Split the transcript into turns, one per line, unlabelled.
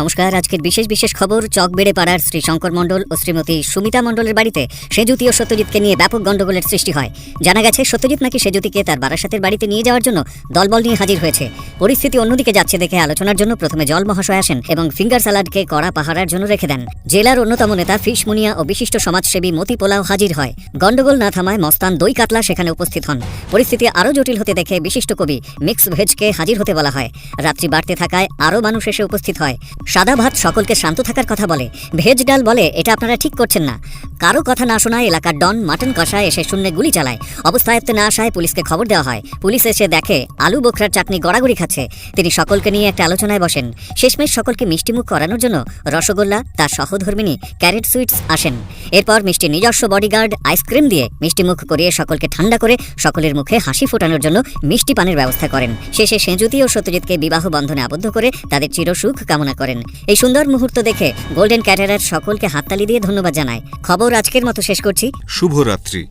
নমস্কার, আজকের বিশেষ বিশেষ খবর, চক বেড়ে পাড়ার শ্রী শঙ্কর মণ্ডল ও শ্রীমতী সুমিতা মণ্ডলের বাড়িতে সেজুতি ও সত্যজিৎকে নিয়ে ব্যাপক গণ্ডগোলের সৃষ্টি হয়। জানা গেছে, সত্যজিৎ নাকি সেজুতিকে তার বারাসাতের বাড়িতে নিয়ে যাওয়ার জন্য দলবল নিয়ে হাজির হয়েছে। পরিস্থিতি অন্যদিকে যাচ্ছে দেখে আলোচনার জন্য প্রথমে জল মহাশয় আসেন এবং ফিঙ্গার সালাডকে কড়া পাহারার জন্য রেখে দেন। জেলার অন্যতম নেতা ফিশ মুনিয়া ও বিশিষ্ট সমাজসেবী মতি পোলাও হাজির হয়। গণ্ডগোল না থামায় মস্তান দই কাতলা সেখানে উপস্থিত হন। পরিস্থিতি আরও জটিল হতে দেখে বিশিষ্ট কবি মিক্স ভেজকে হাজির হতে বলা হয়। রাত্রি বাড়তে থাকায় আরও মানুষ এসে উপস্থিত হয়। সাদা ভাত সকলকে শান্ত থাকার কথা বলে। ভেজ ডাল বলে, এটা আপনারা ঠিক করছেন না। কারও কথা না শোনায় এলাকার ডন মাটন কষায় এসে শূন্যে গুলি চালায়। অবস্থা আয়ত্তে না আসায় পুলিশকে খবর দেওয়া হয়। পুলিশ এসে দেখে, আলু বোখরার চাটনি গড়াগড়ি খাচ্ছে। তিনি সকলকে নিয়ে একটা আলোচনায় বসেন। শেষমেশ সকলকে মিষ্টিমুখ করানোর জন্য রসগোল্লা, তার সহধর্মিনী ক্যারেট সুইটস আসেন। এরপর মিষ্টি নিজস্ব বডিগার্ড, আইসক্রিম দিয়ে মিষ্টিমুখ করিয়ে সকলকে ঠান্ডা করে সকলের মুখে হাসি ফোটানোর জন্য মিষ্টি পানের ব্যবস্থা করেন। শেষে সেঁজুতি ও সত্যজিৎকে বিবাহ বন্ধনে আবদ্ধ করে তাদের চিরসুখ কামনা করেন। এই সুন্দর মুহূর্ত দেখে গোল্ডেন ক্যাটারার সকলকে হাততালি দিয়ে ধন্যবাদ জানায় খবর আজকের মতো শেষ করছি।
শুভরাত্রি।